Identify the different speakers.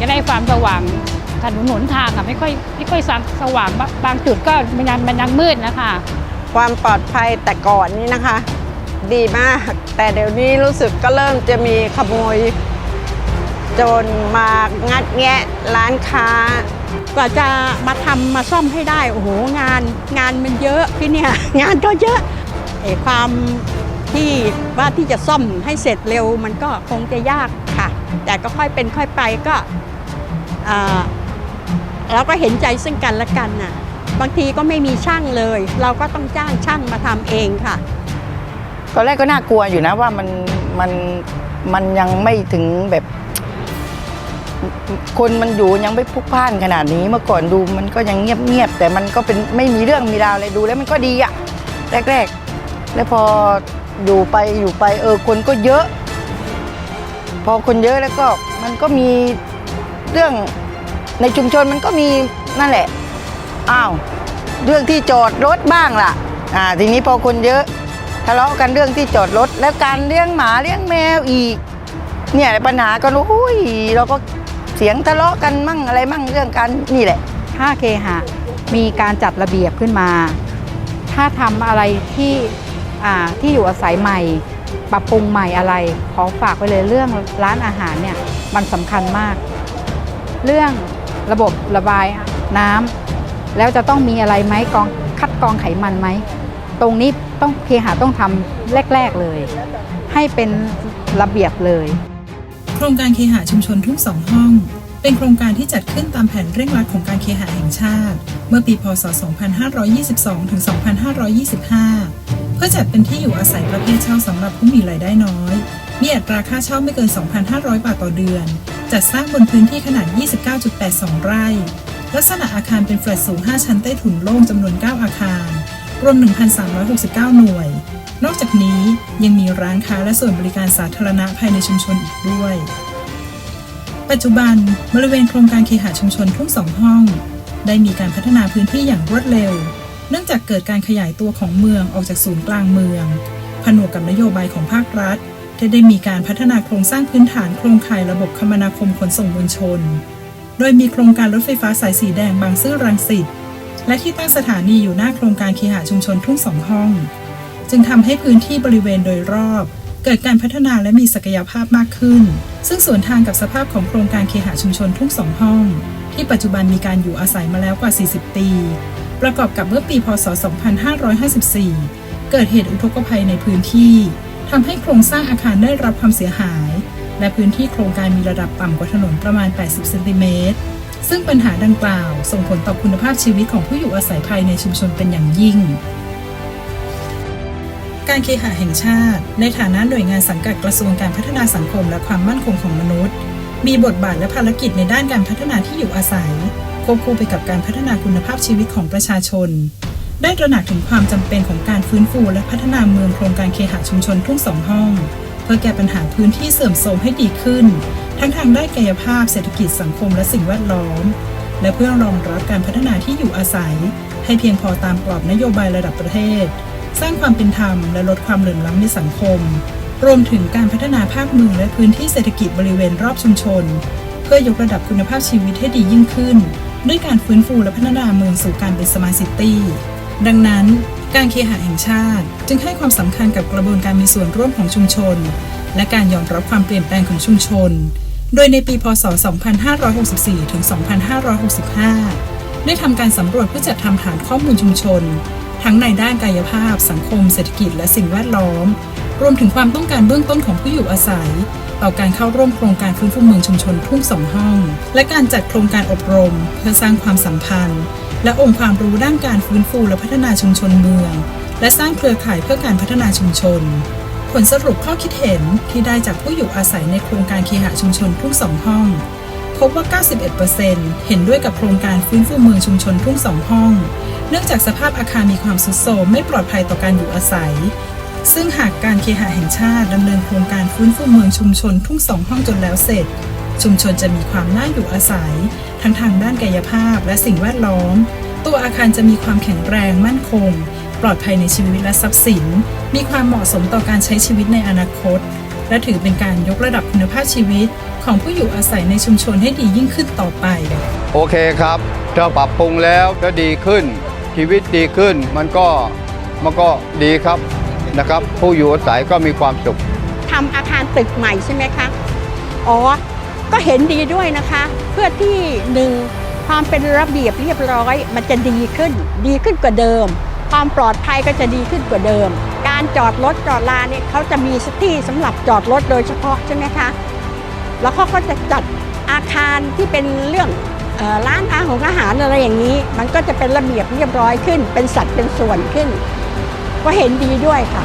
Speaker 1: จะได้ความสว่างถนนหนทางอะไม่ค่อยไม่ค่อยสว่างบางจุดก็มันยังมันยังมืดนะคะ
Speaker 2: ความปลอดภัยแต่ก่อนนี้นะคะ ดีมาก แต่เดี๋ยวนี้รู้สึกก็เริ่มจะมีขโมยโจรมางัดแงะร้านค้า
Speaker 3: กว่าจะมาทำมาซ่อมให้ได้โอ้โหงานงานมันเยอะพี่เนี่ยงานก็เยอะไอ้ความที่ว่าที่จะซ่อมให้เสร็จเร็วมันก็คงจะยาก ค่ะ แต่ก็ค่อยเป็นค่อยไปก็เราก็เห็นใจซึ่งกันและกันน่ะ บางทีก็ไม่มีช่างเลย เราก็ต้องจ้างช่างมาทำเองค่ะ
Speaker 4: ตอนแรกก็น่ากลัวอยู่นะว่ามันมันมันยังไม่ถึงแบบ คนมันอยู่ยังไม่พลุกพล่านขนาดนี้เมื่อก่อนดูมันก็ยังเงียบๆแต่มันก็เป็นไม่มีเรื่องมีราวอะไรดูแล้วมันก็ดีอะแรก ๆ แล้วพออยู่ไปอยู่ไปเออคนก็เยอะ พอคนเยอะแล้วก็มันก็มีเรื่องในชุมชนมันก็มีนั่นแหละอ้าวเรื่องที่จอดรถบ้างล่ะอ่าทีนี้พอคนเยอะทะเลาะกันเรื่องที่จอดรถ แล้วการเลี้ยงหมาเลี้ยงแมวอีก เนี่ยปัญหาก็รู้อุ้ยเราก็เสียงทะเลาะกันมั่งอะไรมั่งเรื่องกันนี่แหละ
Speaker 5: ถ้าเคหะมีการจัดระเบียบขึ้นมา ถ้าทำอะไรที่อ่าที่อยู่อาศัยใหม่ ปรับปรุงใหม่อะไร ขอฝากไปเลยเรื่องร้านอาหารเนี่ยมันสำคัญมาก เรื่องระบบระบายน้ำแล้วจะต้องมีอะไรไหมกองคัดกรองไขมันไหม ตรงนี้ต้องเคหะต้องทำแรก ๆเลย ให้เป็นระเบียบเลย
Speaker 6: โครงการเคหะชุมชนทุ่งสองห้อง เป็นโครงการที่จัดขึ้นตามแผนเร่งรัดของการเคหะแห่งชาติ เมื่อปีพศ 2522 ถึง 2525 เพื่อจัดเป็นที่อยู่อาศัยประเภทเช่าสำหรับผู้มีรายได้น้อย มีอัตราค่าเช่าไม่เกิน 2,500 บาทต่อเดือน จัดสร้างบนพื้นที่ขนาด 29.82 ไร่ ลักษณะอาคารเป็นแฟลตสูง 5 ชั้นใต้ถุนโล่งจำนวน 9 อาคาร รวม 1,369 หน่วย นอกจากนี้ยังมีร้านค้าและส่วนบริการสาธารณะภายในชุมชนอีกด้วย ปัจจุบันบริเวณโครงการเคหะชุมชนทุ่งสองห้อง ได้มีการพัฒนาพื้นที่อย่างรวดเร็ว เนื่องจากเกิดการขยายตัวของเมืองออกจากศูนย์กลางเมือง ผนวกกับนโยบายของภาครัฐที่ได้มีการพัฒนาโครงสร้างพื้นฐานโครงข่ายระบบคมนาคมขนส่งมวลชน โดยมีโครงการรถไฟฟ้าสายสีแดงบางซื่อรังสิต และที่ตั้งสถานีอยู่หน้าโครงการเคหะชุมชนทุ่งสองห้อง จึงทำให้พื้นที่บริเวณโดยรอบ เกิดการพัฒนาและมีศักยภาพมากขึ้น ซึ่งสวนทางกับสภาพของโครงการเคหะชุมชนทุ่งสองห้อง ที่ปัจจุบันมีการอยู่อาศัยมาแล้วกว่า 40 ปี ประกอบกับเมื่อปีพศ 2554 เกิดเหตุอุทกภัยในพื้นที่ทำให้โครงสร้างอาคารได้รับความเสียหาย และพื้นที่โครงการมีระดับต่ำกว่าถนนประมาณ 80 เซนติเมตร ซึ่งปัญหาดังกล่าวส่งผลต่อคุณภาพชีวิตของผู้อยู่อาศัยภายในชุมชนเป็นอย่างยิ่งการเคหะแห่งชาติ ในฐานะหน่วยงานสังกัดกระทรวงการพัฒนาสังคมและความมั่นคงของมนุษย์ มีบทบาทและภารกิจในด้านการพัฒนาที่อยู่อาศัย ควบคู่ไปกับการพัฒนาคุณภาพชีวิตของประชาชน ได้ตระหนักถึงความจำเป็นของการฟื้นฟูและพัฒนาเมืองโครงการเคหะชุมชนทุ่งสองห้อง เพื่อแก้ปัญหาพื้นที่เสื่อมโทรมให้ดีขึ้น ทั้งทางด้านกายภาพเศรษฐกิจสังคมและสิ่งแวดล้อม และเพื่อรองรับการพัฒนาที่อยู่อาศัย ให้เพียงพอตามกรอบนโยบายระดับประเทศ สร้างความเป็นธรรมและลดความเหลื่อมล้ำในสังคมรวมถึงการพัฒนาภาคเมืองและพื้นที่เศรษฐกิจบริเวณรอบชุมชน เพื่อยกระดับคุณภาพชีวิตให้ดียิ่งขึ้น ด้วยการฟื้นฟูและพัฒนาเมืองสู่การเป็นสมาร์ทซิตี้ ดังนั้น การเคหะแห่งชาติ จึงให้ความสำคัญกับกระบวนการมีส่วนร่วมของชุมชน และการยอมรับความเปลี่ยนแปลงของชุมชน โดยในปี พศ 2564 ถึง 2565 ได้ทำการสำรวจเพื่อจัดทำฐานข้อมูลชุมชน ทั้งในด้านกายภาพ สังคม เศรษฐกิจ และสิ่งแวดล้อม รวมถึงความต้องการเบื้องต้นของผู้อยู่อาศัย ต่อการเข้าร่วมโครงการฟื้นฟูเมืองชุมชนทุ่งสองห้อง และการจัดโครงการอบรม เพื่อสร้างความสัมพันธ์ และองค์ความรู้ด้านการฟื้นฟูและพัฒนาชุมชนเมือง และสร้างเครือข่ายเพื่อการพัฒนาชุมชน ผลสรุปข้อคิดเห็นที่ได้จากผู้อยู่อาศัยในโครงการเคหะชุมชนทุ่งสองห้อง พบว่า 91%เห็นด้วยกับโครงการฟื้นฟูเมืองชุมชนทุ่งสองห้อง เนื่องจากสภาพอาคารมีความทรุดโทรมไม่ปลอดภัยต่อการอยู่อาศัย ซึ่งหากการเคหะแห่งชาติดำเนินโครงการฟื้นฟูเมืองชุมชนทุ่งสองห้องจนแล้วเสร็จ ชุมชนจะมีความน่าอยู่อาศัย ทั้งทางด้านกายภาพและสิ่งแวดล้อม ตัวอาคารจะมีความแข็งแรงมั่นคง ปลอดภัยในชีวิตและทรัพย์สิน มีความเหมาะสมต่อการใช้ชีวิตในอนาคต และถือเป็นการยกระดับคุณภาพชีวิต ของผู้อยู่อาศัยในชุมชนให้ดียิ่งขึ้นต่อไป
Speaker 7: โอเคครับถ้าปรับปรุงแล้วก็ดีขึ้น ชีวิตดีขึ้นมันก็มันก็ดีครับนะครับ ผู้อยู่อาศัยก็มีความสุข
Speaker 3: ทำอาคารตึกใหม่ใช่ไหมคะอ๋อก็เห็นดีด้วยนะคะ เพื่อที่หนึ่งความเป็นระเบียบเรียบร้อย มันจะดีขึ้น ดีขึ้นกว่าเดิม ความปลอดภัยก็จะดีขึ้นกว่าเดิม การจอดรถจอดลาเนี่ยเขาจะมีสที่สำหรับจอดรถโดยเฉพาะใช่ไหมคะ แล้วเขาก็จะจัดอาคารที่เป็นเรื่องออร้านอาหารอาหารอะไรอย่างนี้ มันก็จะเป็นระเบียบเรียบร้อยขึ้น เป็นสัดเป็นส่วนขึ้น ก็เห็นดีด้วยค่ะ